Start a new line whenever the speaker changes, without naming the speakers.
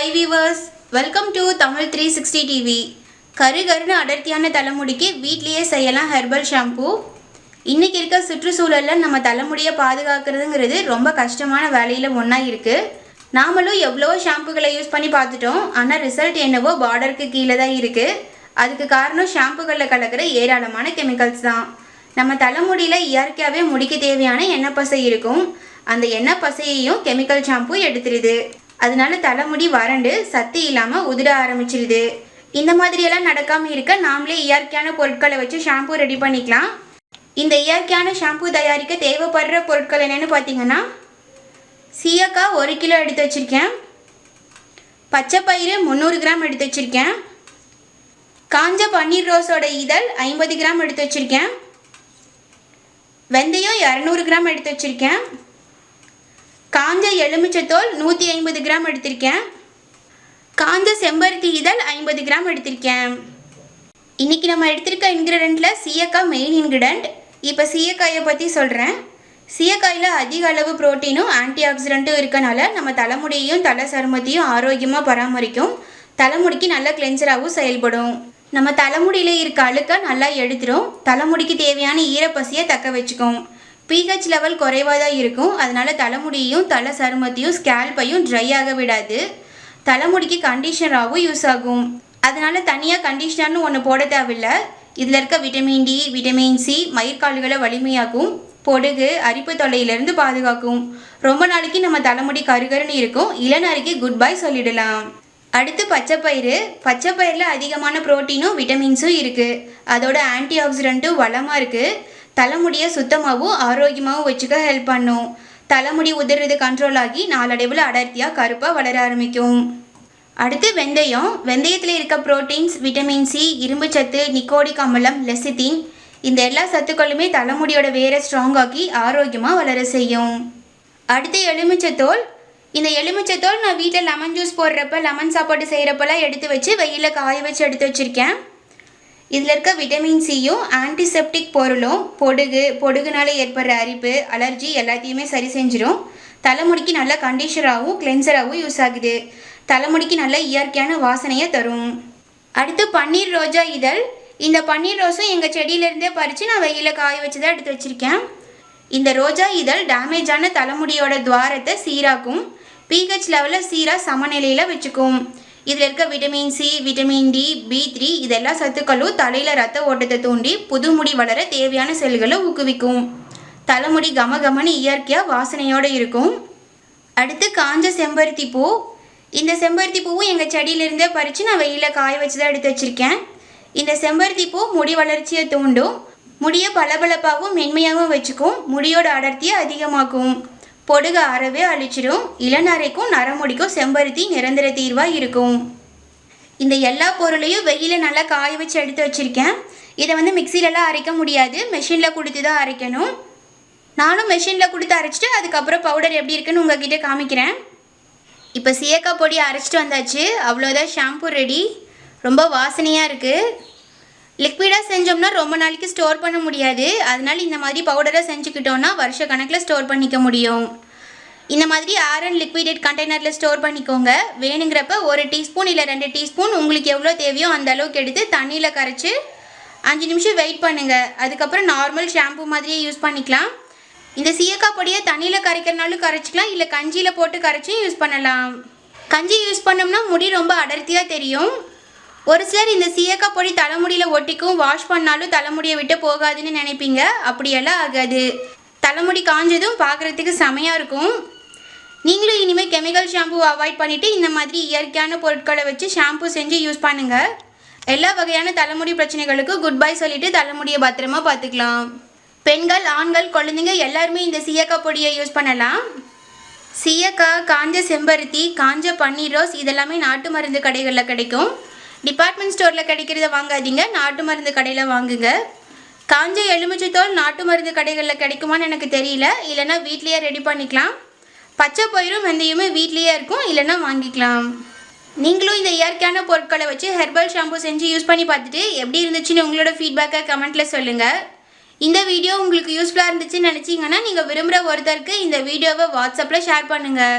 Hi viewers welcome to Tamil three sixty TV கருகருன்னு அடர்த்தியான தலைமுடிக்கு வீட்லேயே செய்யலாம் ஹெர்பல் ஷாம்பு இன்றைக்கி இருக்க சுற்றுச்சூழலில் நம்ம தலைமுடியை பாதுகாக்கிறதுங்கிறது ரொம்ப கஷ்டமான வேலையில் ஒன்றா இருக்குது நாமளும் எவ்வளோ ஷாம்புகளை யூஸ் பண்ணி பார்த்துட்டோம் ஆனால் ரிசல்ட் என்னவோ பார்டருக்கு கீழே தான் இருக்குது அதுக்கு காரணம் ஷாம்புகளில் கலக்கிற ஏராளமான கெமிக்கல்ஸ் தான். நம்ம தலைமுடியில் இயற்கையாகவே முடிக்க தேவையான எண்ணெய் பசை இருக்கும். அந்த எண்ணெய் பசையையும் கெமிக்கல் ஷாம்பு எடுத்துருது. அதனால தலைமுடி வறண்டு சத்து இல்லாமல் உதிர ஆரம்பிச்சிருது. இந்த மாதிரியெல்லாம் நடக்காமல் இருக்க நாமளே இயற்கையான பொருட்களை வச்சு ஷாம்பு ரெடி பண்ணிக்கலாம். இந்த இயற்கையான ஷாம்பு தயாரிக்க தேவைப்படுற பொருட்கள் என்னென்னு பார்த்தீங்கன்னா சீயக்காய் ஒரு கிலோ எடுத்து வச்சுருக்கேன். பச்சை பயிறு முந்நூறு கிராம் எடுத்து வச்சுருக்கேன். காஞ்ச பன்னீர் ரோஸோட இதழ் ஐம்பது கிராம் எடுத்து வச்சுருக்கேன். வெந்தயம் இரநூறு கிராம் எடுத்து வச்சுருக்கேன். காஞ்ச எலுமிச்சத்தோல் நூற்றி ஐம்பது கிராம் எடுத்திருக்கேன். காஞ்ச செம்பருத்தி இதழ் ஐம்பது கிராம் எடுத்திருக்கேன். இன்றைக்கி நம்ம எடுத்திருக்க இன்க்ரீடியண்ட்டில் சீயக்காய் மெயின் இன்க்ரீடியண்ட் இப்போ சீயக்காயை பற்றி சொல்கிறேன் சீயக்காயில் அதிக அளவு புரோட்டீனும் ஆன்டி ஆக்சிடென்ட்டும் இருக்கனால நம்ம தலைமுடியையும் தலை சருமத்தையும் ஆரோக்கியமாக பராமரிக்கும். தலைமுடிக்கு நல்ல கிளென்சராகவும் செயல்படும். நம்ம தலைமுடியில் இருக்க அழுக்க நல்லா எடுத்துரும். தலைமுடிக்கு தேவையான ஈரப்பசியை தக்க வச்சுக்கும். பிஹெச் லெவல் குறைவாக தான் இருக்கும். அதனால் தலைமுடியையும் தலை சருமத்தையும் ஸ்கேல்பையும் ட்ரை ஆக விடாது. தலைமுடிக்கு கண்டிஷனராகவும் யூஸ் ஆகும். அதனால தனியாக கண்டிஷனர்னு ஒன்று போட தேவையில்ல. இதில் இருக்க விட்டமின் டி விட்டமின் சி மயிர்கால்களை வலிமையாக்கும். பொடுகு அரிப்பு தொல்லையிலிருந்து பாதுகாக்கும். ரொம்ப நாளைக்கு நம்ம தலைமுடி கருகருன்னு இருக்கும். இளநரைக்கு குட் பை சொல்லிடலாம். அடுத்து பச்சைப்பயிறு. பச்சைப்பயிரில் அதிகமான புரோட்டீனும் விட்டமின்ஸும் இருக்குது அதோட ஆன்டி ஆக்சிடென்ட்டும் வளமாக இருக்குது தலைமுடியை சுத்தமாகவும் ஆரோக்கியமாகவும் வச்சுக்க ஹெல்ப் பண்ணும். தலைமுடி உதிர்றது கண்ட்ரோல் ஆகி நாளடைவில் அடர்த்தியாக கருப்பாக வளர ஆரம்பிக்கும். அடுத்து வெந்தயம். வெந்தயத்தில் இருக்க புரோட்டீன்ஸ் விட்டமின் சி இரும்புச்சத்து நிக்கோடிக் அமிலம் லெசித்தின் இந்த எல்லா சத்துக்களுமே தலைமுடியோட வேரை ஸ்ட்ராங் ஆக்கி ஆரோக்கியமாக வளர செய்யும். அடுத்து எலுமிச்சத்தோல். இந்த எலுமிச்சத்தோல் நான் வீட்டில் லெமன் ஜூஸ் போடுறப்ப லெமன் சாப்பாடு செய்கிறப்பெல்லாம் எடுத்து வச்சு வெயிலில் காய வச்சு எடுத்து வச்சுருக்கேன். இதில் இருக்க விட்டமின் சியும் ஆன்டிசெப்டிக் பொருளும் பொடுகு பொடுகுனால ஏற்படுற அரிப்பு அலர்ஜி எல்லாத்தையுமே சரி செஞ்சிடும் தலைமுடிக்கு நல்ல கண்டிஷனாகவும் கிளென்சராகவும் யூஸ் ஆகுது. தலைமுடிக்கு நல்ல இயற்கையான வாசனையை தரும். அடுத்து பன்னீர் ரோஜா இதழ். இந்த பன்னீர் ரோஸும் எங்கள் செடியிலேருந்தே பறித்து நான் வெயிலில் காய வச்சு தான் எடுத்து வச்சுருக்கேன். இந்த ரோஜா இதழ் டேமேஜான தலைமுடியோட துவாரத்தை சீராக்கும். பிஹெச் லெவலில் சீராக சமநிலையில் வச்சுக்கும். இதில் இருக்க vitamin C vitamin D B three இதெல்லாம் சத்துக்களும் தலையில் ரத்த ஓட்டத்தை தூண்டி புது முடி வளர தேவையான செல்களை ஊக்குவிக்கும். தலைமுடி கம கமன்னு இயற்கையாக வாசனையோடு இருக்கும். அடுத்து காஞ்ச செம்பருத்தி பூ. இந்த செம்பருத்தி பூவும் எங்கள் செடியிலிருந்தே பறித்து நான் வெயிலில் காய வச்சு தான் எடுத்து வச்சுருக்கேன். இந்த செம்பருத்தி பூ முடி வளர்ச்சியை தூண்டும். முடியை பளபளப்பாகவும் மென்மையாகவும் வச்சுக்கும். முடியோட அடர்த்தியை அதிகமாக்கும். பொடுக அறவே அழிச்சிடும். இளநரைக்கும் நரமுடிக்கும் செம்பருத்தி நிரந்தர தீர்வாக இருக்கும். இந்த எல்லா பொருளையும் வெயிலில் நல்லா காய வச்சு எடுத்து வச்சுருக்கேன். இதை வந்து மிக்சிலலாம் அரைக்க முடியாது. மெஷினில் கொடுத்து தான் அரைக்கணும். நானும் மெஷினில் கொடுத்து அரைச்சிட்டு அதுக்கப்புறம் பவுடர் எப்படி இருக்குன்னு உங்ககிட்ட காமிக்கிறேன். இப்போ சீயக்காய் பொடி அரைச்சிட்டு வந்தாச்சு. அவ்வளோதான் ஷாம்பு ரெடி ரொம்ப வாசனையாக இருக்குது லிக்விடாக செஞ்சோம்னா ரொம்ப நாளைக்கு ஸ்டோர் பண்ண முடியாது. அதனால் இந்த மாதிரி பவுடராக செஞ்சுக்கிட்டோன்னா வருஷ கணக்கில் ஸ்டோர் பண்ணிக்க முடியும். இந்த மாதிரி ஆரன் லிக்விடேட் கண்டெய்னரில் ஸ்டோர் பண்ணிக்கோங்க. வேணுங்கிறப்ப ஒரு டீஸ்பூன் இல்லை ரெண்டு டீஸ்பூன் உங்களுக்கு எவ்வளோ தேவையோ அந்த அளவுக்கு எடுத்து தண்ணியில் கரைச்சி அஞ்சு நிமிஷம் வெயிட் பண்ணுங்கள் அதுக்கப்புறம் நார்மல் ஷாம்பு மாதிரியே யூஸ் பண்ணிக்கலாம். இந்த சீயக்காய் பொடியை தண்ணியில் கரைக்கிறனாலும் கரைச்சிக்கலாம். இல்லை கஞ்சியில் போட்டு கரைச்சும் யூஸ் பண்ணலாம். கஞ்சி யூஸ் பண்ணோம்னா முடி ரொம்ப அடர்த்தியாக தெரியும். ஒரு சிலர் இந்த சீயக்காய் பொடி தலைமுடியில் ஒட்டிக்கும் வாஷ் பண்ணாலும் தலைமுடியை விட்டு போகாதுன்னு நினைப்பீங்க. அப்படியெல்லாம் ஆகாது. தலைமுடி காஞ்சதும் பார்க்குறதுக்கு செமையாக இருக்கும். நீங்களும் இனிமேல் கெமிக்கல் ஷாம்பு அவாய்ட் பண்ணிவிட்டு இந்த மாதிரி இயற்கையான பொருட்களை வச்சு ஷாம்பு செஞ்சு யூஸ் பண்ணுங்கள் எல்லா வகையான தலைமுடி பிரச்சனைகளுக்கும் குட் பை சொல்லிவிட்டு தலைமுடியை பத்திரமா பார்த்துக்கலாம். பெண்கள் ஆண்கள் குழந்தைங்க எல்லாருமே இந்த சீயக்காய் பொடியை யூஸ் பண்ணலாம். சீயக்காய் காஞ்ச செம்பருத்தி காஞ்ச பன்னீர் ரோஸ் இதெல்லாமே நாட்டு மருந்து கடைகளில் கிடைக்கும். டிபார்ட்மெண்ட் ஸ்டோரில் கிடைக்கிறத வாங்காதீங்க. நாட்டு மருந்து கடையில் வாங்குங்க. காஞ்ச எலுமிச்சைத்தோல் நாட்டு மருந்து கடைகளில் கிடைக்குமான்னு எனக்கு தெரியல. இல்லைன்னா வீட்லேயே ரெடி பண்ணிக்கலாம். பச்சை பயிரும் வெந்தயமே வீட்லேயே இருக்கும். இல்லைன்னா வாங்கிக்கலாம். நீங்களும் இந்த இயற்கையான பொருட்களை வச்சு ஹெர்பல் ஷாம்பு செஞ்சு யூஸ் பண்ணி பார்த்துட்டு எப்படி இருந்துச்சுன்னு உங்களோட ஃபீட்பேக்கை கமெண்ட்டில் சொல்லுங்கள் இந்த வீடியோ உங்களுக்கு யூஸ்ஃபுல்லாக இருந்துச்சுன்னு நினச்சிங்கன்னா நீங்கள் விரும்புகிற ஒருத்தருக்கு இந்த வீடியோவை வாட்ஸ்அப்பில் ஷேர் பண்ணுங்கள்